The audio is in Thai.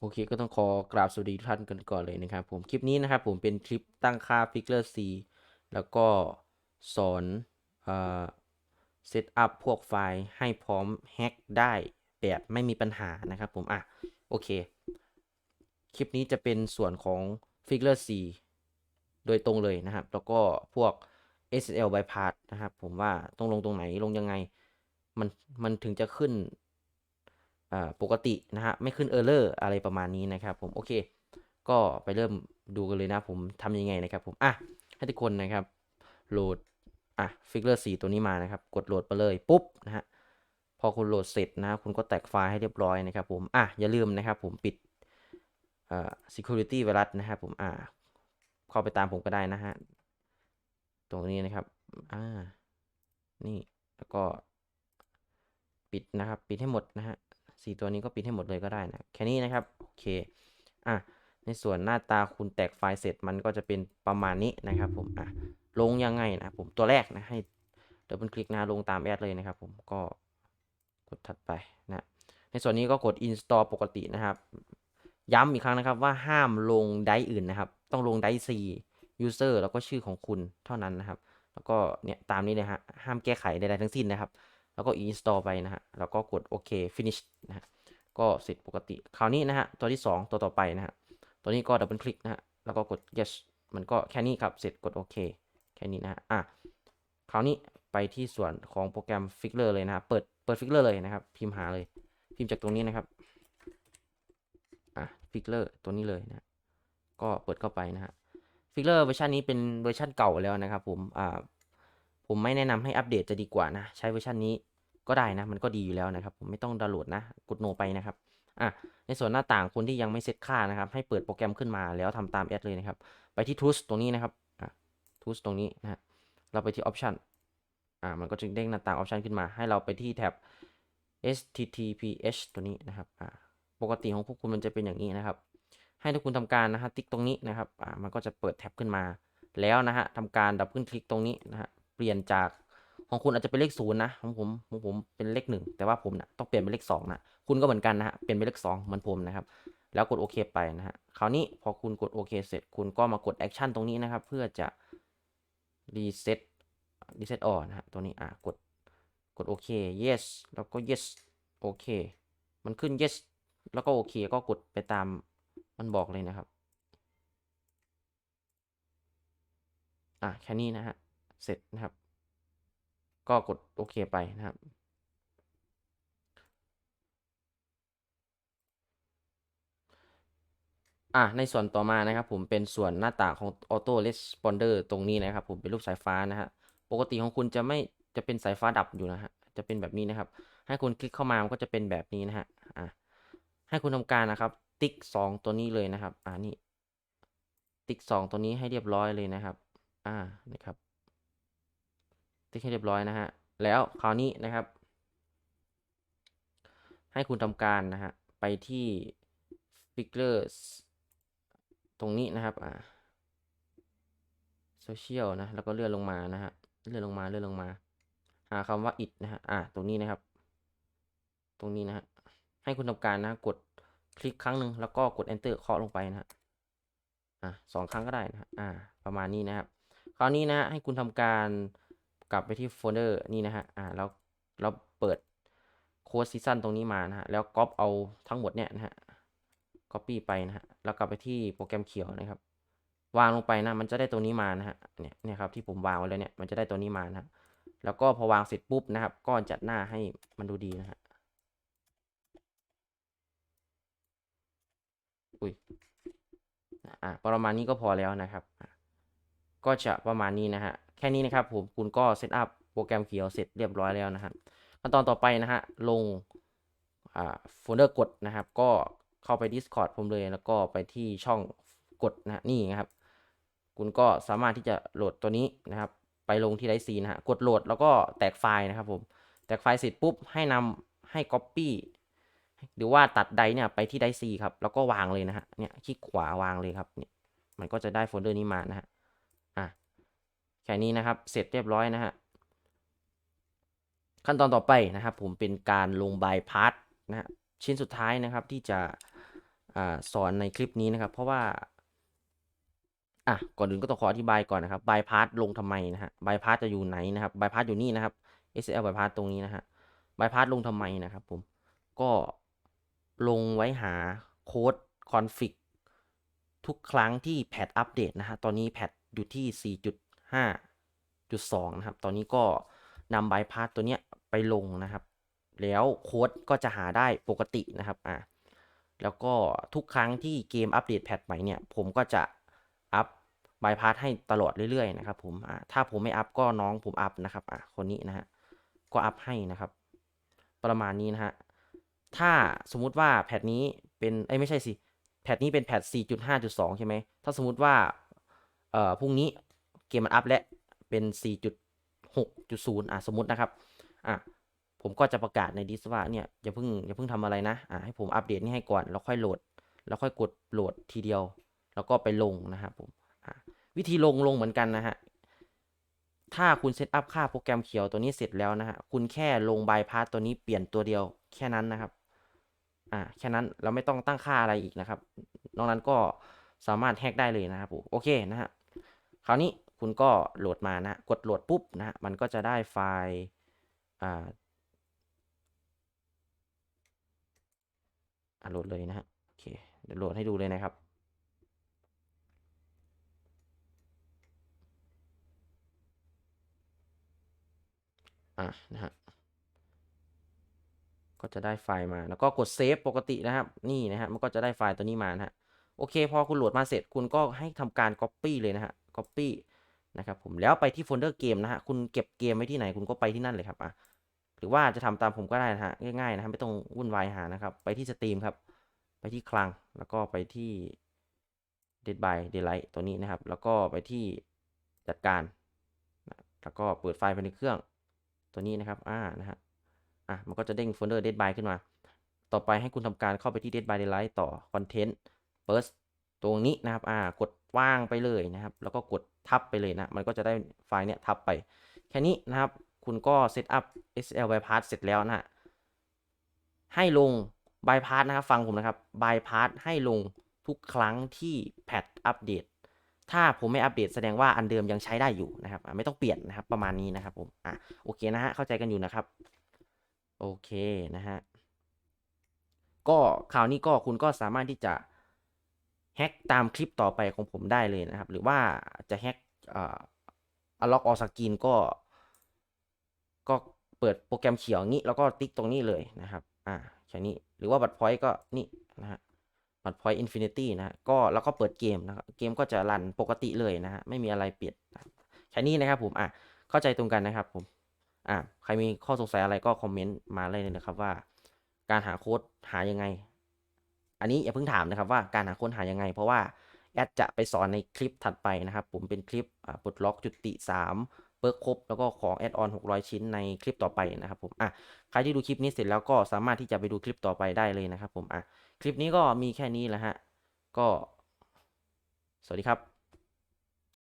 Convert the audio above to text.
โอเคก็ต้องขอกราบสวัสดีทุกท่านกันก่อนเลยนะครับผมคลิปนี้นะครับผมเป็นคลิปตั้งค่า Figure C แล้วก็สอนเซตอัพพวกไฟล์ให้พร้อมแฮ็กได้แบบไม่มีปัญหานะครับผมอะโอเค คลิปนี้จะเป็นส่วนของ Figure C โดยตรงเลยนะครับ แล้วก็พวก SSL bypass นะครับผมว่าต้องลงตรงไหนลงยังไง มันมันถึงจะขึ้น ปกตินะฮะไม่ขึ้นเออร์เลอร์อะไรประมาณนี้นะครับผมโอเค ก็ไปเริ่มดูกันเลยนะผมทำยังไงนะครับผมอะให้ทุกคนนะครับโหลดอะฟิกเกอร์สีตัวนี้มานะครับ กดโหลดไปเลยปุ๊บนะฮะพอคุณโหลดเสร็จนะคุณก็แตกไฟล์ให้เรียบร้อยนะครับผมอะอย่าลืมนะครับผมปิดอ่า security virus นะครับผมอะเข้าไปตามผมก็ได้นะฮะตรงนี้นะครับอ่านี่แล้วก็ปิดนะครับ ปิดให้หมดนะฮะ สี่ตัวนี้ก็ปิดให้หมดเลยก็ได้นะ แค่นี้นะครับ โอเค อะ ในส่วนหน้าตาคุณแตกไฟล์เสร็จมันก็จะเป็นประมาณนี้นะครับผม อะ ลงยังไงนะผม ตัวแรกนะ ให้เดับเบิลคลิกนะลงตามแอดเลยนะครับผม ก็กดถัดไปนะ ในส่วนนี้ก็กด install ปกตินะครับ ย้ำอีกครั้งนะครับว่าห้ามลงไดอื่นนะครับ ต้องลงไดร์ C user แล้วก็ชื่อของคุณเท่านั้นนะครับ แล้วก็เนี่ยตามนี้เลยฮะ ห้ามแก้ไขใดๆทั้งสิ้นนะครับ แล้วก็ install ไปนะฮะ แล้วก็กดโอเค finish นะฮะ ก็เสร็จปกติ คราวนี้นะฮะ ตัวที่ 2 ตัวต่อไปนะฮะ ตัวนี้ก็ดับเบิลคลิกนะฮะ แล้วก็กด yes มันก็แค่นี้ครับ เสร็จกดโอเค แค่นี้นะฮะ อะ คราวนี้ไปที่ส่วนของโปรแกรม Figure เลยนะฮะเปิด เปิด Figure เลยนะครับ พิมพ์หาเลย พิมพ์จากตรงนี้นะครับ อะ Figure ตัวนี้เลยนะ ก็เปิดเข้าไปนะฮะ Figure เวอร์ชันนี้เป็นเวอร์ชันเก่าแล้วนะครับผม อ่า ผมไม่แนะนำให้อัปเดตจะดีกว่านะ ใช้เวอร์ชันนี้ก็ได้นะ มันก็ดีอยู่แล้วนะครับ ผมไม่ต้องดาวน์โหลดนะ กดโนไปนะครับ อะ ในส่วนหน้าต่างคนที่ยังไม่เซตค่านะครับ ให้เปิดโปรแกรมขึ้นมาแล้วทำตามแอดเลยนะครับ ไปที่ tools ตรงนี้นะครับ อะ tools ตรงนี้นะเราไปที่ option อ่า มันก็จะเด้งหน้าต่าง option ขึ้นมา ให้เราไปที่แท็บ https ตัวนี้นะครับ อ่า ปกติของพวกคุณมันจะเป็นอย่างนี้นะครับ ให้ทุกคุณทำการนะฮะ ติ๊กตรงนี้นะครับ อ่า มันก็จะเปิดแท็บขึ้นมา แล้วนะฮะทำการดับเบิลคลิกตรงนี้นะฮะ เปลี่ยนจากของคุณอาจจะเป็นเลขศูนย์นะของผมของผมเป็นเลขหนึ่งแต่ว่าผมนะต้องเปลี่ยนเป็นเลขสองนะคุณก็เหมือนกันนะฮะเปลี่ยนเป็นเลขสองเหมือนผมนะครับแล้วกดโอเคไปนะฮะคราวนี้พอคุณกดโอเคเสร็จ คุณก็มากดแอคชั่นตรงนี้นะครับ เพื่อจะรีเซ็ตรีเซ็ตออนะฮะตัวนี้อ่ากดกดโอเค yes แล้วก็ yes โอเค มันขึ้น yes แล้วก็โอเคก็กดไปตามมันบอกเลยนะครับ อะแค่นี้นะฮะ เสร็จนะครับ ก็กดโอเคไปนะครับ อะในส่วนต่อมานะครับ ผมเป็นส่วนหน้าต่างของ Auto Responder ตรงนี้นะครับ ผมเป็นรูปสายฟ้านะฮะปกติของคุณจะไม่จะเป็นสายฟ้าดับอยู่นะฮะจะเป็นแบบนี้นะครับ ให้คุณคลิกเข้ามามันก็จะเป็นแบบนี้นะฮะอะให้คุณทำการนะครับ ติ๊กสองตัวนี้เลยนะครับ อ่านี่ติ๊กสองตัวนี้ให้เรียบร้อยเลยนะครับ อ่านะครับ ติ๊กให้เรียบร้อยนะฮะ แล้วคราวนี้นะครับ ให้คุณทำการนะฮะ ไปที่ Figure ตรงนี้นะครับ อ่า Social นะ แล้วก็เลื่อนลงมานะฮะ เลื่อนลงมา เลื่อนลงมา หาคำว่า it นะฮะ อ่า ตรงนี้นะครับ ตรงนี้นะฮะ ให้คุณทำการนะ กดคลิกครั้งหนึ่งแล้วก็กด enter เคาะลงไปนะฮะ อ่าสองครั้งก็ได้นะฮะ อ่า ประมาณนี้นะครับ คราวนี้นะฮะให้คุณทำการ กลับไปที่โฟลเดอร์นี่นะฮะ อ่า แล้วเราเปิดโค้ดซีซันตรงนี้มานะฮะ แล้วก๊อปเอาทั้งหมดเนี่ยนะฮะ copy ไปนะฮะ แล้วกลับไปที่โปรแกรมเขียวนะครับ วางลงไปนะ มันจะได้ตัวนี้มานะฮะ เนี่ย เนี่ยครับที่ผมวางไว้แล้วเนี่ย มันจะได้ตัวนี้มานะฮะ แล้วก็พอวางเสร็จปุ๊บนะครับ ก็จัดหน้าให้มันดูดีนะฮะ อุ้ย อ่าประมาณนี้ก็พอแล้วนะครับ ก็จะประมาณนี้นะฮะ แค่นี้นะครับผมคุณก็เซตอัพโปรแกรมเขียวเสร็จเรียบร้อยแล้วนะฮะขั้นตอนต่อไปนะฮะลงอ่าโฟลเดอร์กดนะครับ ก็เข้าไป Discord ผมเลยแล้วก็ไปที่ช่องกดนะนี่นะครับ คุณก็สามารถที่จะโหลดตัวนี้นะครับ ไปลงที่ไดซีนะฮะกดโหลดแล้วก็แตกไฟล์นะครับผมแตกไฟล์เสร็จปุ๊บให้นำให้ Copy หรือว่าตัดไดเนี่ยไปที่ไดซีครับแล้วก็วางเลยนะฮะเนี่ยคลิกขวาวางเลยครับเนี่ยมันก็จะได้โฟลเดอร์นี้มานะฮะอะ ค่นี้นะครับ เสร็จเรียบร้อยนะฮะ ขั้นตอนต่อไปนะครับ ผมเป็นการลงบายพาสนะฮะชิ้นสุดท้ายนะครับที่จะอสอนในคลิปนี้นะครับ เพราะว่าอะก่อนอื่นก็ต้องขออธิบายก่อนนะครับบายพาสลงทำไมนะฮะบายพาสจะอยู่ไหนนะครับบายพาสอยู่นี่นะครับ SL บายพาสตรงนี้นะฮะบายพาสลงทำไมนะครับ ผมก็ลงไว้หาโค้ดคอนฟิกทุกครั้งที่แพทอัปเดตนะฮะตอนนี้แพทอยู่ที่ 5.2 นะครับ ตอนนี้ก็นำบายพาสตัวเนี้ยไปลงนะครับ แล้วโค้ดก็จะหาได้ปกตินะครับอะแล้วก็ทุกครั้งที่เกมอัปเดตแพทใหม่เนี่ย ผมก็จะอัพบายพาสให้ตลอดเรื่อยๆนะครับผมอะถ้าผมไม่อัพก็น้องผมอัพนะครับอะคนนี้นะฮะก็อัพให้นะครับ ประมาณนี้นะฮะถ้าสมมุติว่าแพทนี้เป็นไอ้ไม่ใช่สิแพทนี้เป็นแพท4.5.2 ใช่ไหม ถ้าสมมุติว่า เอ่อ พรุ่งนี้ เกมมันอัพและเป็น 4.6.0 อะสมมตินะครับ อะผมก็จะประกาศในดิสว่าเนี่ยอย่าเพิ่งอย่าเพิ่งทำอะไรนะ อ่าให้ผมอัปเดตนี่ให้ก่อน แล้วค่อยโหลด แล้วค่อยกดโหลดทีเดียว แล้วก็ไปลงนะครับผม อ่าวิธีลงลงเหมือนกันนะฮะ ถ้าคุณเซตอัพค่าโปรแกรมเขียวตัวนี้เสร็จแล้วนะฮะ คุณแค่ลงบายพาสตัวนี้เปลี่ยนตัวเดียวแค่นั้นนะครับ อ่าแค่นั้นเราไม่ต้องตั้งค่าอะไรอีกนะครับ นอกนั้นก็สามารถแฮกได้เลยนะครับผม โอเคนะฮะ คราวนี้ คุณก็โหลดมานะ กดโหลดปุ๊บนะมันก็จะได้ไฟล์อ่าโหลดเลยนะฮะโอเคเดี๋ยวโหลดให้ดูเลยนะครับอะนะฮะก็จะได้ไฟล์มาแล้วก็กดเซฟปกตินะครับ นี่นะฮะมันก็จะได้ไฟล์ตัวนี้มานะฮะโอเค พอคุณโหลดมาเสร็จคุณก็ให้ทำการ Copy เลยนะฮะ Copy นะครับผมแล้วไปที่โฟลเดอร์เกมนะฮะคุณเก็บเกมไว้ที่ไหนคุณก็ไปที่นั่นเลยครับอะหรือว่าจะทำตามผมก็ได้นะฮะง่ายๆนะฮะไม่ต้องวุ่นวายหานะครับ ไปที่สตรีมครับ ไปที่คลังแล้วก็ไปที่ Dead by Daylight ตัวนี้นะครับ แล้วก็ไปที่จัดการแล้วก็เปิดไฟล์ไปในเครื่อง ตัวนี้นะครับอ่านะฮะอะมันก็จะเด้งโฟลเดอร์ Dead by ขึ้นมา ต่อไปให้คุณทำการเข้าไปที่ Dead by Daylight ต่อ Content First ตรงนี้นะครับอ่ากดว่างไปเลยนะครับ แล้วก็กดทับไปเลยนะ มันก็จะได้ไฟล์เนี้ยทับไป แค่นี้นะครับ คุณก็เซตอัพ SL bypass เสร็จแล้วนะฮะให้ลง bypass นะครับ ฟังผมนะครับ bypass ให้ลงทุกครั้งที่แพทอัปเดต ถ้าผมไม่อัปเดตแสดงว่าอันเดิมยังใช้ได้อยู่นะครับ ไม่ต้องเปลี่ยนนะครับ ประมาณนี้นะครับผม อะ โอเคนะฮะ เข้าใจกันอยู่นะครับ โอเคนะฮะ ก็คราวนี้ก็คุณก็สามารถที่จะ แฮ็กตามคลิปต่อไปของผมได้เลยนะครับ หรือว่าจะแฮ็กอ่าอล็อกออสกินก็ ก็เปิดโปรแกรมเขียวงี้ แล้วก็ติ๊กตรงนี้เลยนะครับ อ่าแค่นี้หรือว่าบัตรพอยต์ก็นี่นะฮะบัตรพอยต์อินฟินิตี้นะฮะก็แล้วก็เปิดเกมนะครับเกมก็จะรันปกติเลยนะฮะไม่มีอะไรเปลี่ยนแค่นี้นะครับผมอะเข้าใจตรงกันนะครับผมอะใครมีข้อสงสัยอะไรก็คอมเมนต์มาเลยนะครับว่า การหาโค้ดหายังไง อันนี้อย่าเพิ่งถามนะครับว่าการหาค้นหายังไง เพราะว่าแอดจะไปสอนในคลิปถัดไปนะครับ ผมเป็นคลิปปลดล็อกจุติ3เปิร์กครบแล้วก็ของแอดออน600 ชิ้นในคลิปต่อไปนะครับผมอะใครที่ดูคลิปนี้เสร็จแล้วก็สามารถที่จะไปดูคลิปต่อไปได้เลยนะครับผมอะคลิปนี้ก็มีแค่นี้แหละฮะก็ สวัสดีครับ